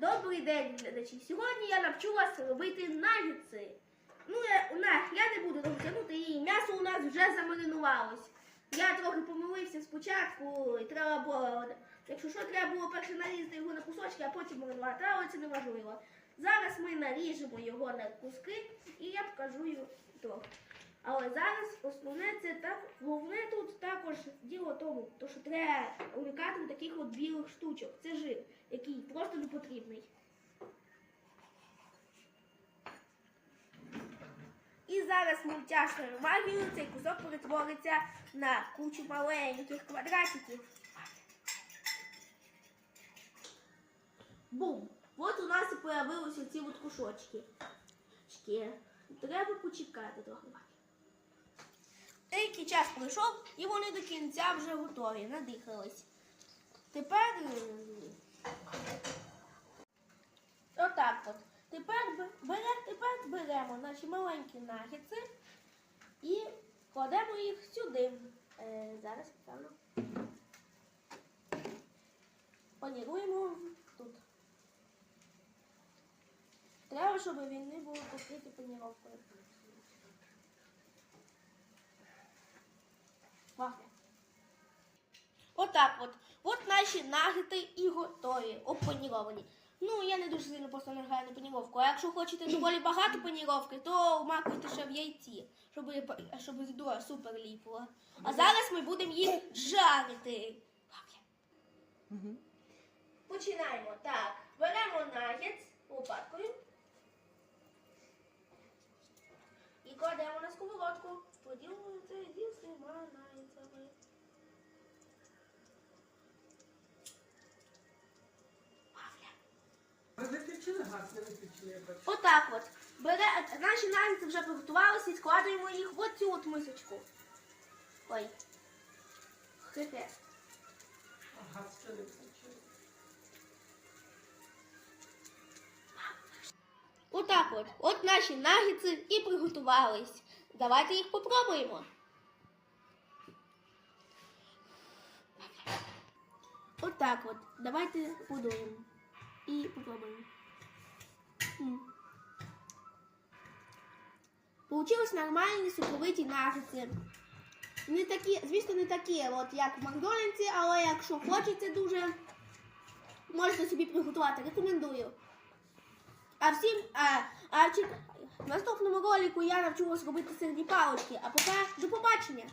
Добрий день, глядачі. Сьогодні я навчу вас робити нагідси. Ну, я, на, я не буду довго тягнути, і м'ясо у нас вже замаринувалось. Я трохи помилився спочатку, і треба було, якщо що, треба було перше нарізати його на кусочки, а потім маринувати, але це не важливо. Зараз ми наріжемо його на куски і я покажу його трохи. Але зараз основне це так, головне тут також діло тому, то що треба уникати таких от білих штучок. Це жир, який просто не потрібний. І зараз ми втяжною магією цей кусок перетвориться на кучу маленьких квадратиків. Бум! От у нас і появилися ці от кусочки. Треба почекати трохи. Деякий час пройшов, і вони до кінця вже готові, надихались. Тепер. Отак от. Тепер, бере, тепер беремо наші маленькі нагідси і кладемо їх сюди. Е, зараз певно. Паніруємо тут. Треба, щоб він не був покриті паніровкою. Вафля. Отак от. От наші нагити і готові, опаніровані. Ну, я не дуже сильно просто не на паніровку. А якщо хочете доволі багато паніровки, то вмакуйте ще в яйці, щоб, щоб здорово супер ліпило. А зараз ми будемо їх жарити. Починаємо. Так, беремо нагетс лопаткою. І кладемо на сковородку. Поділимо це зі всіма нагетсами. Отак от. Бере, наші нагетси вже приготувалися і складаємо їх в оцю от мисочку. Ой. Хе-хе. А газ не. Отак от. От наші нагетси і приготувались. Давайте їх попробуємо. Отак от. Давайте подуємо. І попробуємо. М. Получились нормальні соковиті нагетси. Не такі, звісно, не такі, от як в Макдональдсі, але якщо хочеться дуже, можете собі приготувати. Рекомендую. А всім, а, а в наступному ролику я навчу вас робити сирні палочки. А поки до побачення!